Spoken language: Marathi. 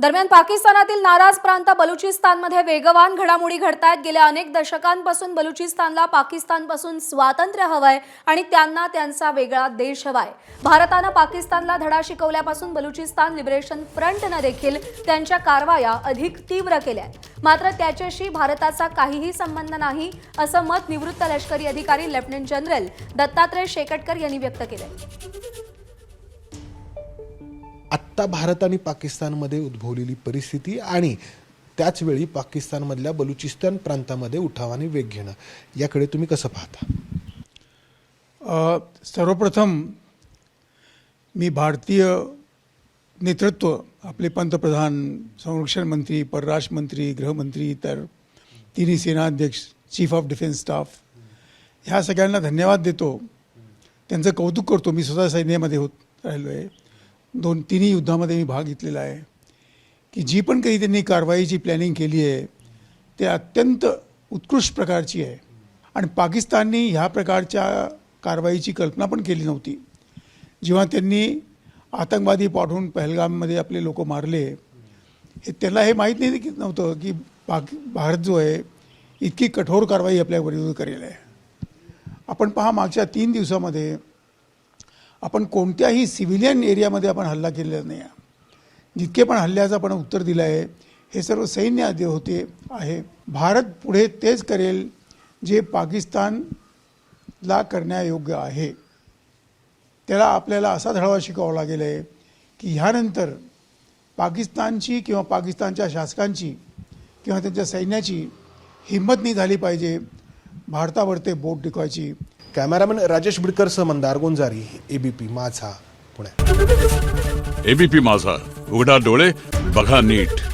दरम्यान पाकिस्तानातील नाराज प्रांत बलुचिस्तानमध्ये वेगवान घडामोडी घडतायत. गेल्या अनेक दशकांपासून बलुचिस्तानला पाकिस्तानपासून स्वातंत्र्य हवंय आणि त्यांना त्यांचा वेगळा देश हवाय. भारतानं पाकिस्तानला धडा शिकवल्यापासून बलुचिस्तान लिबरेशन फ्रंटनं देखील त्यांच्या कारवाया अधिक तीव्र केल्या आहेत मात्र त्याच्याशी भारताचा काहीही संबंध नाही असं मत निवृत्त लष्करी अधिकारी लेफ्टनंट जनरल दत्तात्रय शेकटकर यांनी व्यक्त केलंय. आत्ता भारत आणि पाकिस्तानमध्ये उद्भवलेली परिस्थिती आणि त्याचवेळी पाकिस्तानमधल्या बलुचिस्तान प्रांतामध्ये उठावाने वेग घेणं. याकडे तुम्ही कसं पाहता? सर्वप्रथम मी भारतीय नेतृत्व आपले पंतप्रधान संरक्षण मंत्री परराष्ट्र मंत्री गृहमंत्री तर तिन्ही सेनाध्यक्ष चीफ ऑफ डिफेन्स स्टाफ ह्या सगळ्यांना धन्यवाद देतो. त्यांचं कौतुक करतो. मी स्वतः सैन्यामध्ये होत राहिलो आहे दोन तिन्ही युद्धामध्ये मी भाग घेतलेला आहे की जी पण काही त्यांनी कारवाईची प्लॅनिंग केली आहे ते अत्यंत उत्कृष्ट प्रकारची आहे. आणि पाकिस्ताननी ह्या प्रकारच्या कारवाईची कल्पना पण केली नव्हती. जेव्हा त्यांनी आतंकवादी पाठवून पहलगाममध्ये आपले लोक मारले हे त्यांना हे माहीत नाही की नव्हतं की पाक भारत जो आहे इतकी कठोर कारवाई आपल्या विरुद्ध करेल आहे. आपण पहा मागच्या तीन दिवसामध्ये आपण कोणत्याही सिव्हिलियन एरियामध्ये आपण हल्ला केलेला नाही आहे. जितके पण हल्ल्याचं आपण उत्तर दिलं आहे हे सर्व सैन्य आधी होते आहे भारत पुढे तेच करेल जे पाकिस्तानला करण्यायोग्य आहे. त्याला आपल्याला असा धडावा शिकावा लागेल आहे की ह्यानंतर पाकिस्तानची किंवा पाकिस्तानच्या शासकांची किंवा त्यांच्या सैन्याची हिंमत नाही झाली पाहिजे. भारतावर ते बोट टिकवायची. कॅमेरामॅन राजेश बिडकरसह मंदार गोंजारी एबीपी माझा पुणे. एबीपी माझा. उघडा डोळे बघा नीट.